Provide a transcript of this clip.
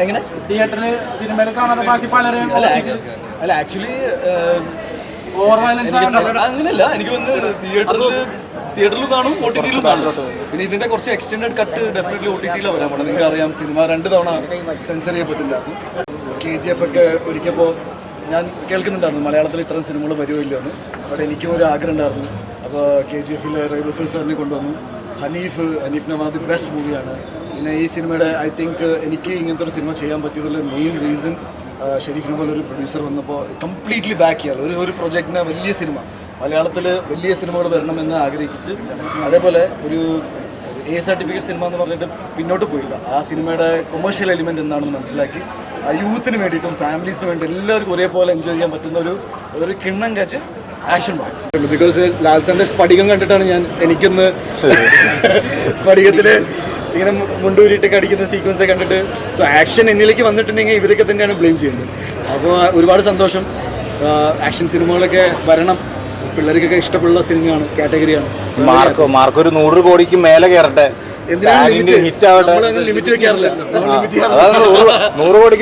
എങ്ങനെ? തിയേറ്ററിൽ സിനിമയിൽ കാണാതെ ബാക്കി പലരും അല്ല ആക്ച്വലി അങ്ങനെയല്ല എനിക്ക് വന്ന് തിയേറ്ററിൽ തിയേറ്ററിൽ കാണും ഒ ടി ടിയിലും കാണും. പിന്നെ ഇതിന്റെ കുറച്ച് extended cut definitely O T ടിയിലാണ് വരാൻ പോണത് നിങ്ങൾക്ക് അറിയാം സിനിമ രണ്ട് തവണ സെൻസർ ചെയ്യപ്പെട്ടിട്ടുണ്ടായിരുന്നു. കെ ജി എഫ് ഒക്കെ ഒരിക്കപ്പോ ഞാൻ കേൾക്കുന്നുണ്ടായിരുന്നു മലയാളത്തിൽ ഇത്തരം സിനിമകൾ വരുമോ ഇല്ലയോ എന്ന് ബട്ട് എനിക്കും ഒരു ആഗ്രഹം ഉണ്ടായിരുന്നു. അപ്പോൾ കെ ജി എഫിൽ റൈബസൂർ സാറിനെ കൊണ്ടുവന്നു. Haneef Haneef one of the best മൂവിയാണ് പിന്നെ ഈ സിനിമയുടെ ഐ തിങ്ക് എനിക്ക് ഇങ്ങനത്തെ ഒരു സിനിമ ചെയ്യാൻ പറ്റിയതിൽ മെയിൻ റീസൺ ഷെരീഫിനെ പോലെ ഒരു പ്രൊഡ്യൂസർ വന്നപ്പോൾ കംപ്ലീറ്റ്ലി ബാക്ക് ചെയ്യാൻ ഒരു ഒരു പ്രൊജക്റ്റിന് വലിയ സിനിമ മലയാളത്തിൽ വലിയ സിനിമകൾ വരണമെന്ന് ആഗ്രഹിച്ച് അതേപോലെ ഒരു എ സർട്ടിഫിക്കറ്റ് സിനിമ എന്ന് പറഞ്ഞിട്ട് പിന്നോട്ട് പോയില്ല. ആ സിനിമയുടെ കൊമേഴ്ഷ്യൽ എലിമെന്റ് എന്താണെന്ന് മനസ്സിലാക്കി യൂത്തിന് വേണ്ടിയിട്ടും ഫാമിലീസിന് വേണ്ടി എല്ലാവർക്കും ഒരേപോലെ എൻജോയ് ചെയ്യാൻ പറ്റുന്ന ഒരു ഒരു കിണ്ണം കാച്ച് ആക്ഷൻ പാട്ട് ബിക്കോസ് ലാൽസന്റെ സ്പടികം കണ്ടിട്ടാണ് ഞാൻ എനിക്കൊന്ന് സ്ഫടികത്തിൽ ഇങ്ങനെ മുണ്ടൂരിട്ട് കടിക്കുന്ന സീക്വൻസ് കണ്ടിട്ട് സോ ആക്ഷൻ എന്നിലേക്ക് വന്നിട്ടുണ്ടെങ്കിൽ ഇവരൊക്കെ തന്നെയാണ് ബ്ലെയിം ചെയ്യുന്നത്. അപ്പോൾ ഒരുപാട് സന്തോഷം. ആക്ഷൻ സിനിമകളൊക്കെ വരണം. പിള്ളേർക്കൊക്കെ ഇഷ്ടപ്പെടുന്ന സിനിമയാണ് കാറ്റഗറിയാണ് മാർക്കോ മാർക്കോ ഒരു നൂറ് കോടിക്ക് മേലെ കയറട്ടെ. എന്തിനാണ് ലിമിറ്റ് വെക്കാറില്ല. നൂറ് കോടിക്ക്